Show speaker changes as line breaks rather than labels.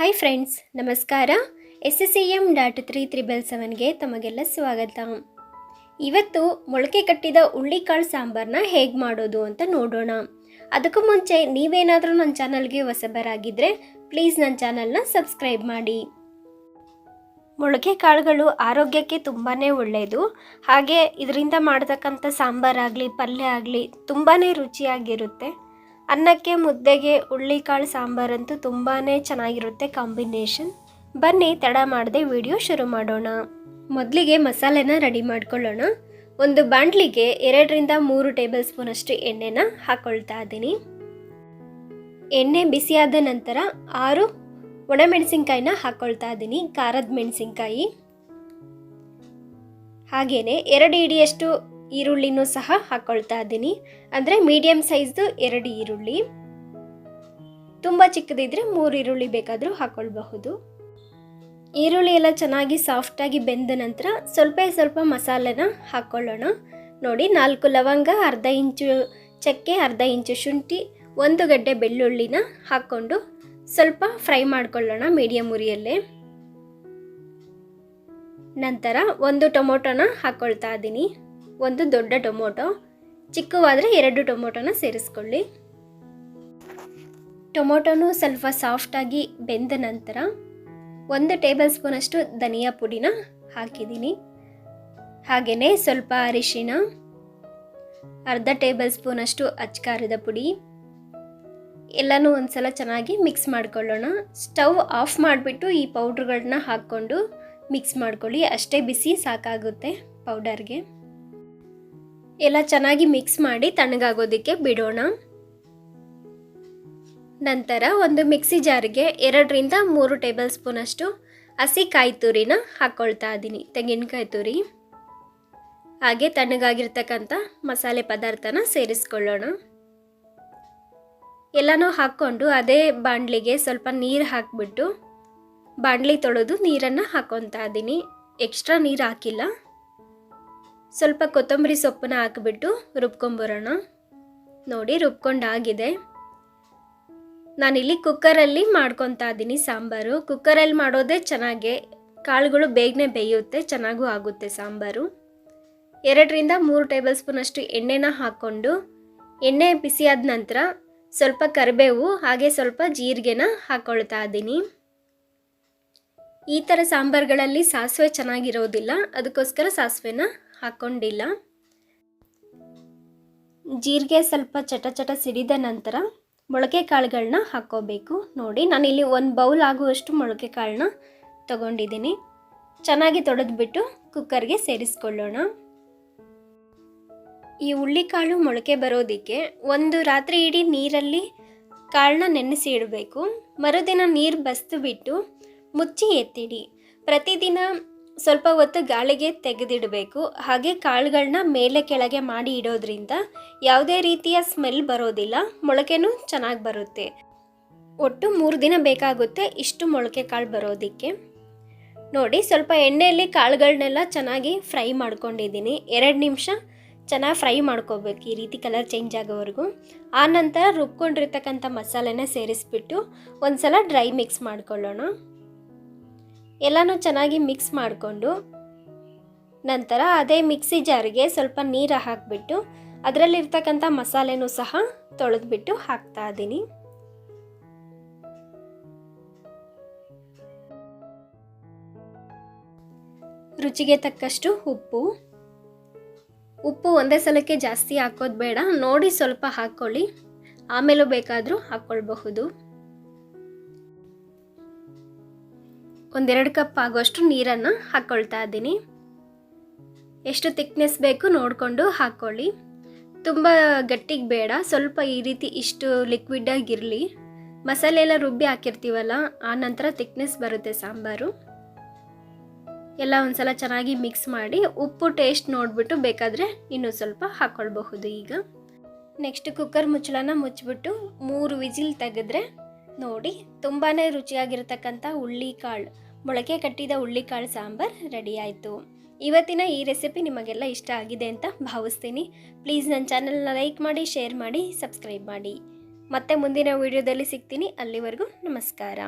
Hi friends ನಮಸ್ಕಾರ. S S C M dot three triple ಸೆವೆನ್ಗೆ ತಮಗೆಲ್ಲ ಸ್ವಾಗತ. ಇವತ್ತು ಮೊಳಕೆ ಕಟ್ಟಿದ ಹುಳ್ಳಿಕಾಳು ಸಾಂಬಾರನ್ನ ಹೇಗೆ ಮಾಡೋದು ಅಂತ ನೋಡೋಣ. ಅದಕ್ಕೂ ಮುಂಚೆ ನೀವೇನಾದರೂ ನನ್ನ ಚಾನಲ್ಗೆ ಹೊಸಬರಾಗಿದ್ದರೆ ಪ್ಲೀಸ್ ನನ್ನ ಚಾನಲ್ನ ಸಬ್ಸ್ಕ್ರೈಬ್ ಮಾಡಿ. ಮೊಳಕೆ ಕಾಳುಗಳು ಆರೋಗ್ಯಕ್ಕೆ ತುಂಬಾ ಒಳ್ಳೆಯದು ಹಾಗೆ ಇದರಿಂದ ಮಾಡ್ತಕ್ಕಂಥ ಸಾಂಬಾರಾಗಲಿ, ಪಲ್ಯ ಆಗಲಿ ತುಂಬಾ ರುಚಿಯಾಗಿರುತ್ತೆ. ಅನ್ನಕ್ಕೆ, ಮುದ್ದೆಗೆ ಹುಳ್ಳಿಕಾಳು ಸಾಂಬಾರಂತೂ ತುಂಬಾ ಚೆನ್ನಾಗಿರುತ್ತೆ ಕಾಂಬಿನೇಷನ್. ಬನ್ನಿ, ತಡ ಮಾಡದೆ ವಿಡಿಯೋ ಶುರು ಮಾಡೋಣ. ಮೊದಲಿಗೆ ಮಸಾಲೆನ ರೆಡಿ ಮಾಡ್ಕೊಳ್ಳೋಣ. ಒಂದು ಬಾಂಡ್ಲಿಗೆ ಎರಡರಿಂದ ಮೂರು ಟೇಬಲ್ ಸ್ಪೂನಷ್ಟು ಎಣ್ಣೆನ ಹಾಕ್ಕೊಳ್ತಾ ಇದ್ದೀನಿ. ಎಣ್ಣೆ ಬಿಸಿಯಾದ ನಂತರ ಆರು ಒಣಮೆಣಸಿನ್ಕಾಯಿನ ಹಾಕ್ಕೊಳ್ತಾ ಇದ್ದೀನಿ, ಖಾರದ ಮೆಣಸಿನ್ಕಾಯಿ. ಹಾಗೆಯೇ ಎರಡು ಇಡಿಯಷ್ಟು ಈರುಳ್ಳಿನೂ ಸಹ ಹಾಕೊಳ್ತಾ ಇದ್ದೀನಿ. ಅಂದರೆ ಮೀಡಿಯಮ್ ಸೈಜ್ದು ಎರಡು ಈರುಳ್ಳಿ. ತುಂಬ ಚಿಕ್ಕದಿದ್ರೆ ಮೂರು ಈರುಳ್ಳಿ ಬೇಕಾದರೂ ಹಾಕ್ಕೊಳ್ಬಹುದು ಈರುಳ್ಳಿ ಎಲ್ಲ ಚೆನ್ನಾಗಿ ಸಾಫ್ಟಾಗಿ ಬೆಂದ ನಂತರ ಸ್ವಲ್ಪ ಸ್ವಲ್ಪ ಮಸಾಲೆನ ಹಾಕ್ಕೊಳ್ಳೋಣ ನೋಡಿ ನಾಲ್ಕು ಲವಂಗ, ಅರ್ಧ ಇಂಚು ಚಕ್ಕೆ, ಅರ್ಧ ಇಂಚು ಶುಂಠಿ, ಒಂದು ಗಡ್ಡೆ ಬೆಳ್ಳುಳ್ಳಿನ ಹಾಕ್ಕೊಂಡು ಸ್ವಲ್ಪ ಫ್ರೈ ಮಾಡ್ಕೊಳ್ಳೋಣ ಮೀಡಿಯಮ್ ಉರಿಯಲ್ಲೇ. ನಂತರ ಒಂದು ಟೊಮೊಟೊನ ಹಾಕ್ಕೊಳ್ತಾ ಇದ್ದೀನಿ. ಒಂದು ದೊಡ್ಡ ಟೊಮೊಟೊ, ಚಿಕ್ಕವಾದರೆ ಎರಡು ಟೊಮೊಟೊನ ಸೇರಿಸ್ಕೊಳ್ಳಿ. ಟೊಮೊಟೊನು ಸ್ವಲ್ಪ ಸಾಫ್ಟಾಗಿ ಬೆಂದ ನಂತರ ಒಂದು ಟೇಬಲ್ ಸ್ಪೂನಷ್ಟು ಧನಿಯಾ ಪುಡಿನ ಹಾಕಿದ್ದೀನಿ. ಹಾಗೆಯೇ ಸ್ವಲ್ಪ ಅರಿಶಿನ, ಅರ್ಧ ಟೇಬಲ್ ಸ್ಪೂನಷ್ಟು ಅಚ್ಕಾರದ ಪುಡಿ, ಎಲ್ಲನೂ ಒಂದ್ಸಲ ಚೆನ್ನಾಗಿ ಮಿಕ್ಸ್ ಮಾಡ್ಕೊಳ್ಳೋಣ. ಸ್ಟವ್ ಆಫ್ ಮಾಡಿಬಿಟ್ಟು ಈ ಪೌಡ್ರ್ಗಳನ್ನ ಹಾಕ್ಕೊಂಡು ಮಿಕ್ಸ್ ಮಾಡ್ಕೊಳ್ಳಿ. ಅಷ್ಟೇ ಬಿಸಿ ಸಾಕಾಗುತ್ತೆ ಪೌಡರ್ಗೆ. ಎಲ್ಲ ಚೆನ್ನಾಗಿ ಮಿಕ್ಸ್ ಮಾಡಿ ತಣ್ಣಗಾಗೋದಕ್ಕೆ ಬಿಡೋಣ. ನಂತರ ಒಂದು ಮಿಕ್ಸಿ ಜಾರಿಗೆ ಎರಡರಿಂದ ಮೂರು ಟೇಬಲ್ ಸ್ಪೂನಷ್ಟು ಹಸಿ ಕಾಯಿ ತುರಿನ ಹಾಕ್ಕೊಳ್ತಾ ಇದ್ದೀನಿ, ತೆಂಗಿನಕಾಯಿ ತುರಿ. ಹಾಗೆ ತಣ್ಣಗಾಗಿರ್ತಕ್ಕಂಥ ಮಸಾಲೆ ಪದಾರ್ಥನ ಸೇರಿಸ್ಕೊಳ್ಳೋಣ. ಎಲ್ಲನೂ ಹಾಕ್ಕೊಂಡು ಅದೇ ಬಾಣಲಿಗೆ ಸ್ವಲ್ಪ ನೀರು ಹಾಕಿಬಿಟ್ಟು ಬಾಣಲಿ ತೊಳೆದು ನೀರನ್ನು ಹಾಕ್ಕೊತಾ ಇದ್ದೀನಿ. ಎಕ್ಸ್ಟ್ರಾ ನೀರು ಹಾಕಿಲ್ಲ. ಸ್ವಲ್ಪ ಕೊತ್ತಂಬರಿ ಸೊಪ್ಪನ್ನ ಹಾಕಿಬಿಟ್ಟು ರುಬ್ಕೊಂಬರೋಣ. ನೋಡಿ ರುಬ್ಕೊಂಡಾಗಿದೆ. ನಾನಿಲ್ಲಿ ಕುಕ್ಕರಲ್ಲಿ ಮಾಡ್ಕೊತಾ ಇದ್ದೀನಿ ಸಾಂಬಾರು. ಕುಕ್ಕರಲ್ಲಿ ಮಾಡೋದೇ ಚೆನ್ನಾಗೆ, ಕಾಳುಗಳು ಬೇಗನೆ ಬೇಯುತ್ತೆ, ಚೆನ್ನಾಗೂ ಆಗುತ್ತೆ ಸಾಂಬಾರು. ಎರಡರಿಂದ ಮೂರು ಟೇಬಲ್ ಸ್ಪೂನಷ್ಟು ಎಣ್ಣೆನ ಹಾಕ್ಕೊಂಡು, ಎಣ್ಣೆ ಬಿಸಿಯಾದ ನಂತರ ಸ್ವಲ್ಪ ಕರಿಬೇವು, ಹಾಗೆ ಸ್ವಲ್ಪ ಜೀರಿಗೆನ ಹಾಕ್ಕೊಳ್ತಾ ಇದ್ದೀನಿ. ಈ ಥರ ಸಾಂಬಾರುಗಳಲ್ಲಿ ಸಾಸಿವೆ ಚೆನ್ನಾಗಿರೋದಿಲ್ಲ, ಅದಕ್ಕೋಸ್ಕರ ಸಾಸಿವೆನ ಹಾಕ್ಕೊಂಡಿಲ್ಲ ಜೀರಿಗೆ ಸ್ವಲ್ಪ ಚಟ ಚಟ ಸಿಡಿದ ನಂತರ ಮೊಳಕೆ ಕಾಳುಗಳನ್ನ ಹಾಕ್ಕೋಬೇಕು. ನೋಡಿ, ನಾನಿಲ್ಲಿ ಒಂದು ಬೌಲ್ ಆಗುವಷ್ಟು ಮೊಳಕೆ ಕಾಳನ್ನ ತಗೊಂಡಿದ್ದೀನಿ. ಚೆನ್ನಾಗಿ ತೊಡೆದ್ಬಿಟ್ಟು ಕುಕ್ಕರ್ಗೆ ಸೇರಿಸ್ಕೊಳ್ಳೋಣ. ಈ ಹುಳ್ಳಿಕಾಳು ಮೊಳಕೆ ಬರೋದಕ್ಕೆ ಒಂದು ರಾತ್ರಿ ಇಡೀ ನೀರಲ್ಲಿ ಕಾಳನ್ನ ನೆನೆಸಿ ಇಡಬೇಕು. ಮರುದಿನ ನೀರು ಬಸ್ದು ಬಿಟ್ಟು ಮುಚ್ಚಿ ಎತ್ತಿಡಿ. ಪ್ರತಿದಿನ ಸ್ವಲ್ಪ ಹೊತ್ತು ಗಾಳಿಗೆ ತೆಗೆದಿಡಬೇಕು. ಹಾಗೆ ಕಾಳುಗಳನ್ನ ಮೇಲೆ ಕೆಳಗೆ ಮಾಡಿ ಇಡೋದ್ರಿಂದ ಯಾವುದೇ ರೀತಿಯ ಸ್ಮೆಲ್ ಬರೋದಿಲ್ಲ. ಮೊಳಕೆನೂ ಚೆನ್ನಾಗಿ ಬರುತ್ತೆ. ಒಟ್ಟು ಮೂರು ದಿನ ಬೇಕಾಗುತ್ತೆ ಇಷ್ಟು ಮೊಳಕೆ ಕಾಳು ಬರೋದಕ್ಕೆ. ನೋಡಿ, ಸ್ವಲ್ಪ ಎಣ್ಣೆಯಲ್ಲಿ ಕಾಳುಗಳನ್ನೆಲ್ಲ ಚೆನ್ನಾಗಿ ಫ್ರೈ ಮಾಡ್ಕೊಂಡಿದ್ದೀನಿ. ಎರಡು ನಿಮಿಷ ಚೆನ್ನಾಗಿ ಫ್ರೈ ಮಾಡ್ಕೋಬೇಕು ಈ ರೀತಿ ಕಲರ್ ಚೇಂಜ್ ಆಗೋವರೆಗೂ. ಆ ನಂತರ ರುಬ್ಕೊಂಡಿರ್ತಕ್ಕಂಥ ಮಸಾಲೆನ ಸೇರಿಸ್ಬಿಟ್ಟು ಒಂದು ಸಲ ಡ್ರೈ ಮಿಕ್ಸ್ ಮಾಡ್ಕೊಳ್ಳೋಣ. ಎಲ್ಲನೂ ಚೆನ್ನಾಗಿ ಮಿಕ್ಸ್ ಮಾಡಿಕೊಂಡು ನಂತರ ಅದೇ ಮಿಕ್ಸಿ ಜಾರಿಗೆ ಸ್ವಲ್ಪ ನೀರು ಹಾಕಿಬಿಟ್ಟು ಅದರಲ್ಲಿರ್ತಕ್ಕಂಥ ಮಸಾಲೆನೂ ಸಹ ತೊಳೆದ್ಬಿಟ್ಟು ಹಾಕ್ತಾ ಇದ್ದೀನಿ. ರುಚಿಗೆ ತಕ್ಕಷ್ಟು ಉಪ್ಪು. ಉಪ್ಪು ಒಂದೇ ಸಲಕ್ಕೆ ಜಾಸ್ತಿ ಹಾಕೋದು ಬೇಡ, ನೋಡಿ ಸ್ವಲ್ಪ ಹಾಕ್ಕೊಳ್ಳಿ. ಆಮೇಲೂ ಬೇಕಾದರೂ ಹಾಕ್ಕೊಳ್ಬಹುದು. ಒಂದೆರಡು ಕಪ್ ಆಗೋಷ್ಟು ನೀರನ್ನು ಹಾಕ್ಕೊಳ್ತಾ ಇದ್ದೀನಿ. ಎಷ್ಟು ತಿಕ್ನೆಸ್ ಬೇಕು ನೋಡಿಕೊಂಡು ಹಾಕ್ಕೊಳ್ಳಿ ತುಂಬ ಗಟ್ಟಿಗೆ ಬೇಡ, ಸ್ವಲ್ಪ ಈ ರೀತಿ ಇಷ್ಟು ಲಿಕ್ವಿಡಾಗಿರಲಿ ಮಸಾಲೆ ಎಲ್ಲ ರುಬ್ಬಿ ಹಾಕಿರ್ತೀವಲ್ಲ, ಆ ನಂತರ ತಿಕ್ನೆಸ್ ಬರುತ್ತೆ ಸಾಂಬಾರು. ಎಲ್ಲ ಒಂದ್ಸಲ ಚೆನ್ನಾಗಿ ಮಿಕ್ಸ್ ಮಾಡಿ, ಉಪ್ಪು ಟೇಸ್ಟ್ ನೋಡಿಬಿಟ್ಟು ಬೇಕಾದರೆ ಇನ್ನೂ ಸ್ವಲ್ಪ ಹಾಕ್ಕೊಳ್ಬಹುದು ಈಗ. ನೆಕ್ಸ್ಟ್ ಕುಕ್ಕರ್ ಮುಚ್ಚಳನ ಮುಚ್ಚಿಬಿಟ್ಟು ಮೂರು ವಿಜಿಲ್ ತೆಗೆದ್ರೆ ನೋಡಿ ತುಂಬಾ ರುಚಿಯಾಗಿರ್ತಕ್ಕಂಥ ಹುಳ್ಳಿಕಾಳು. ಮೊಳಕೆ ಕಟ್ಟಿದ ಹುಳ್ಳಿಕಾಳು ಸಾಂಬಾರ್ ರೆಡಿ ಆಯಿತು. ಇವತ್ತಿನ ಈ ರೆಸಿಪಿ ನಿಮಗೆಲ್ಲ ಇಷ್ಟ ಆಗಿದೆ ಅಂತ ಭಾವಿಸ್ತೀನಿ. ಪ್ಲೀಸ್ ನನ್ನ ಚಾನಲ್ನ ಲೈಕ್ ಮಾಡಿ ಶೇರ್ ಮಾಡಿ ಸಬ್ಸ್ಕ್ರೈಬ್ ಮಾಡಿ. ಮತ್ತೆ ಮುಂದಿನ ವೀಡಿಯೋದಲ್ಲಿ ಸಿಗ್ತೀನಿ. ಅಲ್ಲಿವರೆಗೂ ನಮಸ್ಕಾರ.